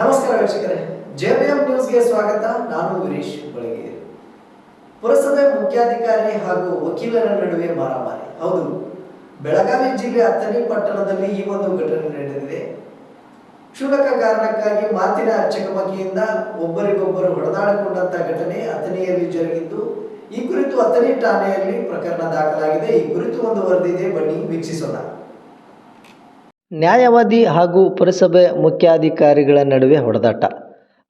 ನಮಸ್ಕಾರ ವೀಕ್ಷಕರೇ. ಜೆಬಿಎಂ ನ್ಯೂಸ್ಗೆ ಸ್ವಾಗತ. ನಾನು ವೀರೇಶ್ ಬೆಳಗ್ಗೆ ಪುರಸಭೆ ಮುಖ್ಯಾಧಿಕಾರಿ ಹಾಗೂ ವಕೀಲರ ನಡುವೆ ಮಾರಾಮಾರಿ. ಹೌದು, ಬೆಳಗಾವಿ ಜಿಲ್ಲೆ ಅಥಣಿ ಪಟ್ಟಣದಲ್ಲಿ ಈ ಒಂದು ಘಟನೆ ನಡೆದಿದೆ. ಕ್ಷುಲಕ ಕಾರಣಕ್ಕಾಗಿ ಮಾತಿನ ಚಕಮಕಿಯಿಂದ ಒಬ್ಬರಿಗೊಬ್ಬರು ಹೊಡೆದಾಡಿಕೊಂಡಂತ ಘಟನೆ ಅಥಣಿಯಲ್ಲಿ ಜರುಗಿದ್ದು, ಈ ಕುರಿತು ಅಥಣಿ ಠಾಣೆಯಲ್ಲಿ ಪ್ರಕರಣ ದಾಖಲಾಗಿದೆ. ಈ ಕುರಿತು ಒಂದು ವರದಿ ಇದೆ. ಬನ್ನಿ ವೀಕ್ಷಿಸೋಣ. ನ್ಯಾಯವಾದಿ ಹಾಗೂ ಪುರಸಭೆ ಮುಖ್ಯಾಧಿಕಾರಿಗಳ ನಡುವೆ ಹೊಡೆದಾಟ.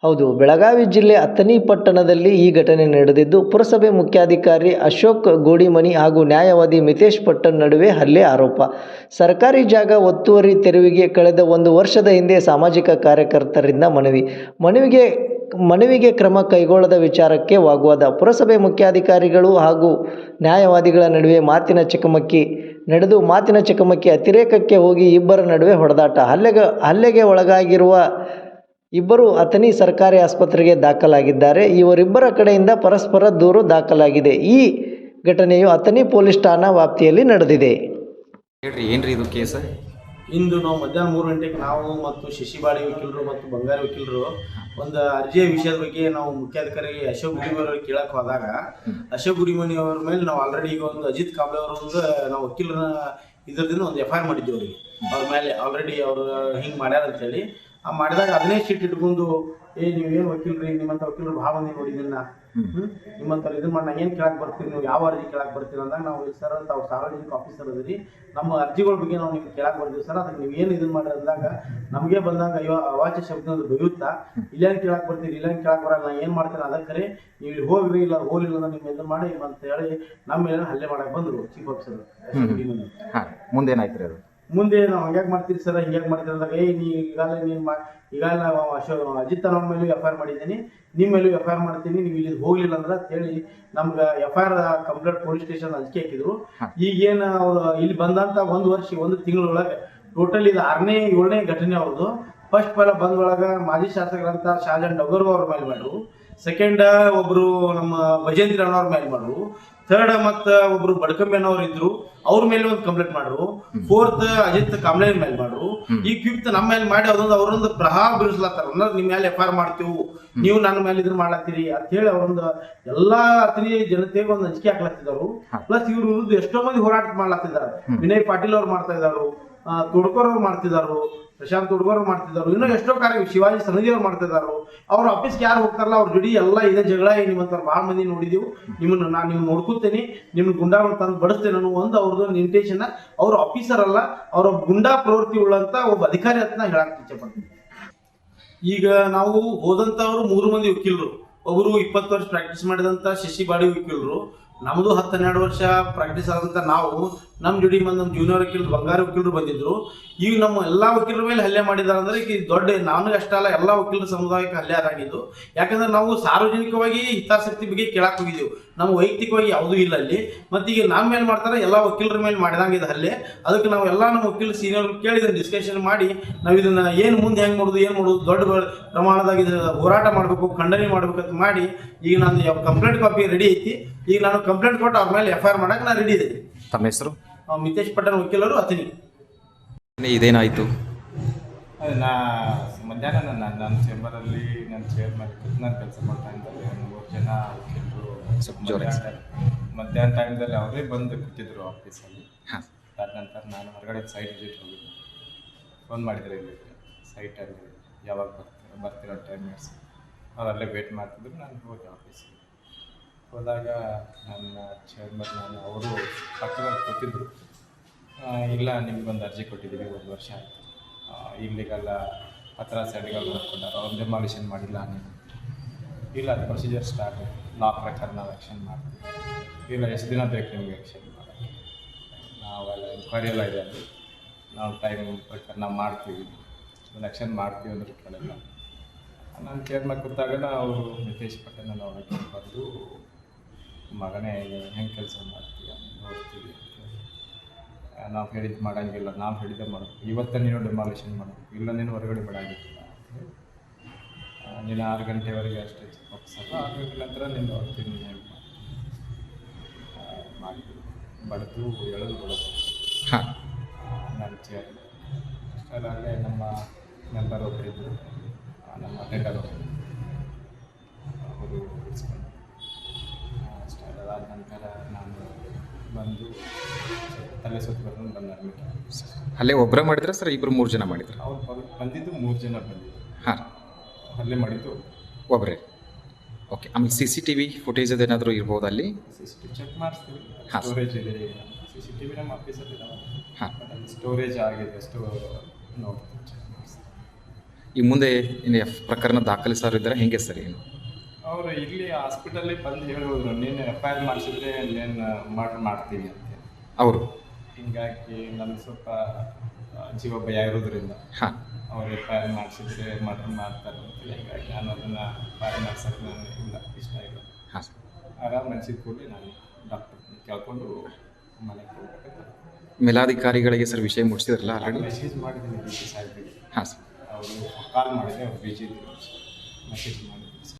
ಹೌದು, ಬೆಳಗಾವಿ ಜಿಲ್ಲೆ ಅಥಣಿ ಪಟ್ಟಣದಲ್ಲಿ ಈ ಘಟನೆ ನಡೆದಿದ್ದು, ಪುರಸಭೆ ಮುಖ್ಯಾಧಿಕಾರಿ ಅಶೋಕ್ ಗೋಡಿಮನಿ ಹಾಗೂ ನ್ಯಾಯವಾದಿ ಮಿತೇಶ್ ಪಟ್ಟಣ್ ನಡುವೆ ಹಲ್ಲೆ ಆರೋಪ. ಸರ್ಕಾರಿ ಜಾಗ ಒತ್ತುವರಿ ತೆರವಿಗೆ ಕಳೆದ ಒಂದು ವರ್ಷದ ಹಿಂದೆ ಸಾಮಾಜಿಕ ಕಾರ್ಯಕರ್ತರಿಂದ ಮನವಿ. ಮನವಿಗೆ ಮನವಿಗೆ ಕ್ರಮ ಕೈಗೊಳ್ಳದ ವಿಚಾರಕ್ಕೆ ವಾಗ್ವಾದ. ಪುರಸಭೆ ಮುಖ್ಯಾಧಿಕಾರಿಗಳು ಹಾಗೂ ನ್ಯಾಯವಾದಿಗಳ ನಡುವೆ ಮಾತಿನ ಚಕಮಕಿ ನಡೆದು ಮಾತಿನ ಚಕಮಕಿ ಅತಿರೇಕಕ್ಕೆ ಹೋಗಿ ಇಬ್ಬರ ನಡುವೆ ಹೊಡೆದಾಟ. ಹಲ್ಲೆಗೆ ಹಲ್ಲೆಗೆ ಒಳಗಾಗಿರುವ ಇಬ್ಬರು ಅಥನಿ ಸರ್ಕಾರಿ ಆಸ್ಪತ್ರೆಗೆ ದಾಖಲಾಗಿದ್ದಾರೆ. ಇವರಿಬ್ಬರ ಕಡೆಯಿಂದ ಪರಸ್ಪರ ದೂರು ದಾಖಲಾಗಿದೆ. ಈ ಘಟನೆಯು ಅಥನಿ ಪೊಲೀಸ್ ಠಾಣಾ ವ್ಯಾಪ್ತಿಯಲ್ಲಿ ನಡೆದಿದೆ. ಹೇಳ್ರಿ, ಏನ್ರಿ ಇದು ಕೇಸ? ಇಂದು ನಾವು ಮಧ್ಯಾಹ್ನ ಮೂರು ಗಂಟೆಗೆ ನಾವು ಮತ್ತು ಶಶಿಬಾಳಿ ವಕೀಲರು ಮತ್ತು ಬಂಗಾರಿ ವಕೀಲರು ಒಂದು ಅರ್ಜಿಯ ವಿಷಯದ ಬಗ್ಗೆ ನಾವು ಮುಖ್ಯಾಧಿಕಾರಿ ಅಶೋಕ್ ಗುಡಿಮನಿ ಅವ್ರಿಗೆ ಕೇಳಕ್ಕೆ ಹೋದಾಗ, ಅಶೋಕ್ ಗುರಿಮನಿ ಅವ್ರ ಮೇಲೆ ನಾವು ಆಲ್ರೆಡಿ ಈಗ ಒಂದು ಅಜಿತ್ ಕಾಬ್ಳೆ ಅವರ ಒಂದು ನಾವು ವಕೀಲರ ಇದರದಿಂದ ಒಂದು ಎಫ್ ಐ ಆರ್ ಮಾಡಿದ್ವಿ ಅವ್ರಿಗೆ. ಅವ್ರ ಮೇಲೆ ಆಲ್ರೆಡಿ ಅವರು ಹಿಂಗೆ ಮಾಡ್ಯಾರ ಅಂತೇಳಿ. ಆ ಮಾಡಿದಾಗ ಅದನ್ನೇ ಶೀಟ್ ಇಟ್ಕೊಂಡು, ಏ ನೀವೇನು ವಕೀಲರಿ? ನಿಮ್ಮಂಥ ವಕೀಲರು ಭಾವನೆ ಮಂದಿ? ನಿಮ್ಮಂಥವ್ರು ಇದನ್ನ ಮಾಡಿ ನಾ ಏನು ಕೇಳಕ್ ಬರ್ತೀನಿ ನೀವು ಯಾವ ಅರ್ಜಿ ಕೇಳಕ್ ಬರ್ತೀರಿ ಅಂದಾಗ ನಾವು ಸರ್ ಅಂತ ಅವ್ರು ಸಾರ್ವಜನಿಕ ಆಫೀಸರ್ ಅದರಿ. ನಮ್ಮ ಅರ್ಜಿಗಳ ಬಗ್ಗೆ ನಾವು ನಿಮ್ಗೆ ಕೇಳಕ್ ಬರ್ತೀವಿ ಸರ್. ಅದಕ್ಕೆ ನೀವು ಏನು ಇದನ್ನ ಮಾಡಿ ಅಂದಾಗ ನಮಗೆ ಬಂದಾಗ ಅಯ್ಯೋ, ಅವಾಚ್ಯ ಶಬ್ದ ಅದು ಬೈಯುತ್ತಾ? ಇಲ್ಲೇನು ಕೇಳಕ್ ಬರ್ತೀರಿ? ಇಲ್ಲೇನು ಕೇಳಕ್ ಬರಲ್ಲ. ಏನು ಮಾಡ್ತೀನಿ ಅದಕ್ಕೆ ನೀವು ಇಲ್ಲಿ ಹೋಗ್ರಿ, ಇಲ್ಲ ಹೋಗ್ಲಿಲ್ಲ ಅಂದ್ರೆ ನಿಮ್ಮ ಇದನ್ನ ಮಾಡಿ ಅಂತ ಹೇಳಿ ನಮ್ಮ ಹಲ್ಲೆ ಮಾಡಕ್ ಬಂದ್ರು ಚೀಫ್ ಆಫೀಸರ್. ಮುಂದೇನಾಯ್ತು ರೀ ಅದು? ಮುಂದೆ ನಾವು ಹಂಗ್ಯಾಕ್ ಮಾಡ್ತೀರಿ ಸರ್ ಹಿಂಗ್ಯಾಕ್ ಮಾಡ್ತೀರಿ ಅಂದಾಗ ಏ ನೀ ಈಗಾಗಲೇ ನೀನು ಮಾ ಈಗಾಗಲೇ ನಾವು ಅಶೋ ಅಜಿತ್ ಅನ್ನೋ ಮೇಲೂ ಎಫ್ ಐ ಆರ್ ಮಾಡಿದ್ದೀನಿ ನಿಮ್ಮ ಮೇಲೂ ಎಫ್ ಐ ಆರ್ ಮಾಡ್ತೀನಿ ನೀವು ಇಲ್ಲಿ ಹೋಗ್ಲಿಲ್ಲ ಅಂದ್ರೆ ಅಂತ ಹೇಳಿ ನಮ್ಗೆ F I R complaint police station ಅಂಜಿಕೆ ಹಾಕಿದ್ರು. ಈಗೇನು ಅವ್ರು ಇಲ್ಲಿ ಬಂದಂತ ಒಂದು ವರ್ಷ ಒಂದು ತಿಂಗಳೊಳಗೆ ಟೋಟಲ್ ಇದು ಆರನೇ ಏಳನೇ ಘಟನೆ ಅವ್ರದ್ದು ಫಸ್ಟ್ ಪೈಲ ಬಂದ ಒಳಗ ಮಾಜಿ ಶಾಸಕರಂತ ಶಾಜನ್ ಡಗರ್ಗು ಅವ್ರ ಮೇಲೆ ಮಾಡ್ರು. ಸೆಕೆಂಡ್ ಒಬ್ರು ನಮ್ಮ ಭಜೇಂದ್ರ ಅವ್ರ ಮೇಲೆ ಮಾಡ್ರು. ಥರ್ಡ್ ಮತ್ತ ಒಬ್ರು ಬಡಕಂಬೆ ಅನ್ನೋರು ಇದ್ರು. ಅವ್ರ ಮೇಲೆ ಒಂದು ಕಂಪ್ಲೇಂಟ್ ಮಾಡ್ರು ಫೋರ್ತ್ ಅಜಿತ್ ಕಮಲೇನ್ ಮೇಲೆ ಮಾಡ್ರು. ಈ ಫಿಫ್ತ್ ನಮ್ಮ ಮೇಲೆ ಮಾಡಿ ಅದೊಂದು ಅವ್ರೊಂದು ಪ್ರಹಾರ ಬೀರಿಸ್ಲತ್ತಾರ. ಅಂದ್ರೆ ನಿಮ್ ಮೇಲೆ ಎಫ್ ಆರ್ ಮಾಡ್ತೀವಿ ನೀವು ನನ್ನ ಮೇಲೆ ಇದ್ರ ಮಾಡ್ಲತ್ತೀರಿ ಅಂತ ಹೇಳಿ ಅವರೊಂದು ಎಲ್ಲಾ ಅತ್ರಿ ಜನತೆಗೆ ಒಂದು ಅಂಜಿಕೆ ಹಾಕ್ಲತ್ತಿದ್ರು ಪ್ಲಸ್ ಇವ್ರ ವಿರುದ್ಧ ಎಷ್ಟೋ ಮಂದಿ ಹೋರಾಟ ಮಾಡ್ಲತ್ತಿದ್ದಾರೆ. ವಿನಯ್ ಪಾಟೀಲ್ ಅವ್ರು ಮಾಡ್ತಾ ಇದ್ದಾರೆ. ತುಡ್ಕೋರ್ ಅವ್ರು ಮಾಡ್ತಿದ್ದಾರೆ ಪ್ರಶಾಂತ್ ತುಡ್ಕೋರ್ ಮಾಡ್ತಿದ್ದಾರೆ ಇನ್ನೂ ಎಷ್ಟೋ ಕಾರ್ಯ ಶಿವಾಜಿ ಸನದಿ ಅವ್ರು ಮಾಡ್ತಿದ್ದಾರೆ ಅವ್ರ ಆಫೀಸ್ಗೆ ಯಾರು ಹೋಗ್ತಾರಲ್ಲ, ಅವ್ರ ಜುಡಿ ಎಲ್ಲ ಇದೆ, ಜಗಳ ನಿಮ್ಮಂತ ಭಾಳ ಮಂದಿ ನೋಡಿದೀವಿ. ನಿಮ್ಮನ್ನ ನಾನು ನಿಮ್ಮ ನೋಡ್ಕೊತೇನೆ ನಿಮ್ಮ ಗುಂಡಾವನ್ನು ತಂದು ಬಡಿಸ್ತೇನೆ ಅನ್ನೋ ಒಂದು ಅವ್ರದ್ದು ಇಂಟೆನ್ಷನ್ ಅವ್ರ ಆಫೀಸರ್ ಅಲ್ಲ, ಅವ್ರ ಗುಂಡಾ ಪ್ರವೃತ್ತಿ ಉಳ್ಳಂತ ಒಬ್ಬ ಅಧಿಕಾರಿ ಅಂತ ಹೇಳಕ್ ಇಚ್ಛೆ ಪಡ್ತೀನಿ. ಈಗ ನಾವು ಹೋದಂತವ್ರು ಮೂರು ಮಂದಿ ವಕೀಲರು. ಒಬ್ಬರು ಇಪ್ಪತ್ತು ವರ್ಷ ಪ್ರಾಕ್ಟೀಸ್ ಮಾಡಿದಂತ ಶಶಿ ಬಾಡಿ ವಕೀಲರು. ನಮ್ದು ಹತ್ತು ವರ್ಷ ಪ್ರಾಕ್ಟೀಸ್ ಆದಂತ ನಾವು ನಮ್ಮ ಜೋಡಿ ಬಂದು ನಮ್ಮ ಜೂನಿಯರ್ ವಕೀಲರು, ಬಂಗಾರ ವಕೀಲರು ಬಂದಿದ್ರು. ಈಗ ನಮ್ಮ ಎಲ್ಲಾ ವಕೀಲರ ಮೇಲೆ ಹಲ್ಲೆ ಮಾಡಿದ್ದಾರೆ ಅಂದ್ರೆ ಈಗ ದೊಡ್ಡ ನಾನು ಅಷ್ಟೇ ಅಲ್ಲ, ಎಲ್ಲಾ ವಕೀಲರ ಸಮುದಾಯಕ್ಕೆ ಹಲ್ಲೆ ಆಗಿದ್ದು ಯಾಕಂದ್ರೆ ನಾವು ಸಾರ್ವಜನಿಕವಾಗಿ ಹಿತಾಸಕ್ತಿ ಬಗ್ಗೆ ಕೇಳಕ್ ಹೋಗಿದ್ದೀವಿ. ನಮ್ಮ ವೈಯಕ್ತಿಕವಾಗಿ ಯಾವುದೂ ಇಲ್ಲ ಅಲ್ಲಿ. ಮತ್ತೆ ಈಗ ನಮ್ಮ ಮೇಲೆ ಮಾಡ್ತಾರೆ, ಎಲ್ಲಾ ವಕೀಲರ ಮೇಲೆ ಮಾಡಿದಂಗೆ ಹಲ್ಲೆ. ಅದಕ್ಕೆ ನಾವು ಎಲ್ಲ ನಮ್ಮ ವಕೀಲ ಸೀನಿಯರ್ ಕೇಳಿದ್ರೆ ಡಿಸ್ಕಷನ್ ಮಾಡಿ, ನಾವು ಇದನ್ನ ಏನು ಮುಂದೆ ಹೆಂಗ್ ಮಾಡೋದು, ಏನು ಮಾಡೋದು, ದೊಡ್ಡ ಪ್ರಮಾಣದಾಗ ಇದು ಹೋರಾಟ ಮಾಡಬೇಕು, ಖಂಡನೆ ಮಾಡ್ಬೇಕು ಅಂತ ಮಾಡಿ, ಈಗ ನಾನು ಕಂಪ್ಲೇಂಟ್ ಕಾಪಿ ರೆಡಿ ಐತಿ. ಈಗ ನಾನು ಕಂಪ್ಲೇಂಟ್ ಕೊಟ್ಟು ಅವ್ರ ಮೇಲೆ ಎಫ್ ಐ ಆರ್ ಮಾಡಕ್ಕೆ ನಾನು ರೆಡಿ ಇದ್ದೀನಿ ತಮ್ಮ ಹೆಸರು? ಮಿತೇಶ್ ಪಟ್ಟಣ ವಕೀಲರು ಅತಿನಿ. ಇದೇನಾಯ್ತು? ಅದೇ ನಾ ಮಧ್ಯಾಹ್ನ ನನ್ನ ನನ್ನ ಚೇಂಬರಲ್ಲಿ ನನ್ನ ಚೇರ್ ಮೇಲೆ ಕೂತು ನಾನು ಕೆಲಸ ಮಾಡ್ತಾ ಇದ್ದಲ್ಲಿ ಒಂದು ಮೂರು ಜನ ವಕೀಲರು ಸ್ವಲ್ಪ ಜೋರಾಗಿ ಮಧ್ಯಾಹ್ನ ಮಧ್ಯಾಹ್ನ ಟೈಮ್ದಲ್ಲಿ ಅವರೇ ಬಂದು ಕೂತಿದ್ರು ಆಫೀಸಲ್ಲಿ ಅದ ನಂತರ ನಾನು ಹೊರಗಡೆ ಸೈಟ್ ವಿಸಿಟ್ ಹೋಗಿದ್ದೆ. ಫೋನ್ ಮಾಡಿದ್ರೆ ಇಲ್ಲಿ ಸೈಟಲ್ಲಿ ಯಾವಾಗ ಬರ್ತೀರ ಬರ್ತಿರೋ ಟೈಮ್ ಅವ್ರು ಅಲ್ಲೇ ವೇಟ್ ಮಾಡ್ತಿದ್ರು. ನಾನು ಹೋದೆ ಆಫೀಸಿಗೆ ಹೋದಾಗ ನನ್ನ ಚೇರ್ಮನ್ ನಾನು, ಅವರು ಪಕ್ಕದಲ್ಲಿ ಕೊಟ್ಟಿದ್ದರು ಇಲ್ಲ ನಿಮಗೊಂದು ಅರ್ಜಿ ಕೊಟ್ಟಿದ್ದೀವಿ, ಒಂದು ವರ್ಷ. ಆಯಿತು ಇಲ್ಲಿಗೆಲ್ಲ ಹತ್ರ ಸೈಡ್ಗಳು ನೋಡ್ಕೊಂಡಾರ ಅವ್ರು ಡೆಮಾಲಿಷನ್ ಮಾಡಿಲ್ಲ ನೀವು ಇಲ್ಲ, ಅದು ಪ್ರೊಸೀಜರ್ ಸ್ಟಾರ್ಟ್ ಲಾ ಪ್ರಕಾರ ನಾವು ಆ್ಯಕ್ಷನ್ ಮಾಡ್ತೀವಿ. ಇಲ್ಲ, ಎಷ್ಟು ದಿನ ಬೇಕು ನಿಮಗೆ ಆ್ಯಕ್ಷನ್ ಮಾಡೋಕ್ಕೆ? ನಾವೆಲ್ಲ ಎನ್ಕ್ವೈರಿ ಎಲ್ಲ ಇದೆ. ಅಲ್ಲಿ ನಾವು ಟೈಮ್ ಪ್ರಕಾರ ನಾವು ಮಾಡ್ತೀವಿ. ಒಂದು ಆ್ಯಕ್ಷನ್ ಮಾಡ್ತೀವಿ ಅಂದ್ರೆ ಕೇಳಿಲ್ಲ. ನಾನು ಚೇರ್ಮನ್ ಕೂತಾಗ ಅವರು ನಿತೇಶ್ ಪಟೇಲ್ ಅವ್ರಿಗೆ ಬಂದು ಮಗನೇ ಹೆಂಗೆ ಕೆಲಸ ಮಾಡ್ತೀಯ? ನೋಡ್ತೀವಿ ನಾವು ಹೇಳಿದ್ದು ಮಾಡೋಂಗಿಲ್ಲ ನಾವು ಹೇಳಿದ್ದೆ ಮಾಡಬೇಕು ಇವತ್ತೇ ನೀನು ಡೆಮಾಲಿಷನ್ ಮಾಡಬೇಕು ಇಲ್ಲ ನೀನು ಹೊರಗಡೆ ಬಿಡಾಗಿಲ್ಲ ನೀನು ಆರು ಗಂಟೆವರೆಗೆ ಅಷ್ಟೇ ಒಪ್ಸಲ್ಲ ಆರು ಗಂಟೆ ನಂತರ ನೀನು ಹೋಗ್ತೀನಿ ಹೇಳಿ ಮಾಡ್ತೀವಿ ಬಡ್ದು ಎಳೆದು ಬಿಡೋದು. ಹಾಂ. ನನ್ನ ಚೇರ್ ಅಷ್ಟರಲ್ಲೇ ನಮ್ಮ ಮೆಂಬರ್ ಒಬ್ಬರಿದ್ದರು ನಮ್ಮ ಅವರು ಬಿಡಿಸ್ಕೊಂಡು ಅಷ್ಟೇ ಅದಾದ ನಂತರ ನಾನು ಬಂದು ತಲೆ ಸುತ್ತ ಬರ್ಕೊಂಡು ಬಂದು ಅಡ್ಮಿಟ್ ಅಲ್ಲೇ ಒಬ್ಬರೇ ಮಾಡಿದ್ರೆ ಸರ್ ಇಬ್ಬರು ಮೂರು ಜನ ಮಾಡಿದ್ರು? ಅವ್ರು ಬಂದ್- ಬಂದಿದ್ದು ಮೂರು ಜನ ಬಂದಿದ್ದು. ಹಾಂ. ಅಲ್ಲೇ ಮಾಡಿದ್ದು. ಒಬ್ಬರೇ ಓಕೆ ಆಮೇಲೆ C C T V footage ಅದೇನಾದರೂ ಇರ್ಬೋದು ಅಲ್ಲಿ? ಸಿ ಸಿ ಟಿ ಚೆಕ್ ಮಾಡಿಸ್ತೀವಿ. ಹಾಂ. ಸ್ಟೋರೇಜ್ ಇದೆ. ಸಿ ಸಿ ಟಿ ವಿ ನಮ್ಮ ಆಫೀಸಲ್ಲಿ ಇದಾವೆ. ಹಾಂ. ಬಟ್ ಅಲ್ಲಿ ಸ್ಟೋರೇಜ್ ಆಗಿದೆ ಸ್ಟೋ ನೋಡ್ತೀವಿ ಚೆಕ್ ಮಾಡಿಸ್ತೀವಿ. ಈ ಮುಂದೆ ಇನ್ನು ಎಫ್ ಪ್ರಕರಣ ದಾಖಲಿಸಾರಿದ್ದಾರೆ ಹೆಂಗೆ ಸರ್ ಏನು? ಅವರು ಇಲ್ಲಿ ಹಾಸ್ಪಿಟಲ್ ಬಂದು ಹೇಳಿದ್ರು ನೀನು ಎಫ್ ಐ ಆರ್ ಮಾಡಿಸಿದ್ರೆ ನೀನು ಮರ್ಡರ್ ಮಾಡ್ತೀವಿ ಅಂತ ಅವರು? ಹಿಂಗಾಗಿ ನನಗೆ ಸ್ವಲ್ಪ ಜೀವ ಭಯ ಇರೋದ್ರಿಂದ ಹಾಂ. ಅವ್ರು ಎಫ್ ಐ ಆರ್ ಮಾಡಿಸಿದ್ರೆ ಮರ್ಡರ್ ಮಾಡ್ತಾರೆ ಅಂತ ಹಿಂಗಾಗಿ ನಾನು ಅದನ್ನು ಎಫ್ ಐ ಆರ್ ಮಾಡ್ಸೋಕ್ಕೆ ನಾನು ಇಲ್ಲ ಇಷ್ಟ ಇಲ್ಲ. ಹಾಂ ಸರ್. ಆರಾಮ್ ಅನ್ಸಿದ ಕೂಡಲೇ ನಾನು ಡಾಕ್ಟರ್ ಕೇಳ್ಕೊಂಡು ಮನೆಗೆ ಹೋಗ್ಬೇಕಂತ ಮೇಲಾಧಿಕಾರಿಗಳಿಗೆ ಸರ್ ವಿಷಯ ಮುಟ್ಟಿಸಿದ್ರಲ್ಲ ಆಲ್ರೆಡಿ ಮೆಸೇಜ್ ಮಾಡಿದ್ದೀನಿ ಸಾಹೇಬ್ರಿಗೆ. ಹಾಂ ಸರ್. ಅವರು ಕಾಲ್ ಮಾಡಿದೆ ಅವ್ರು ಬಿಜಿ ಮೆಸೇಜ್ ಮಾಡಿ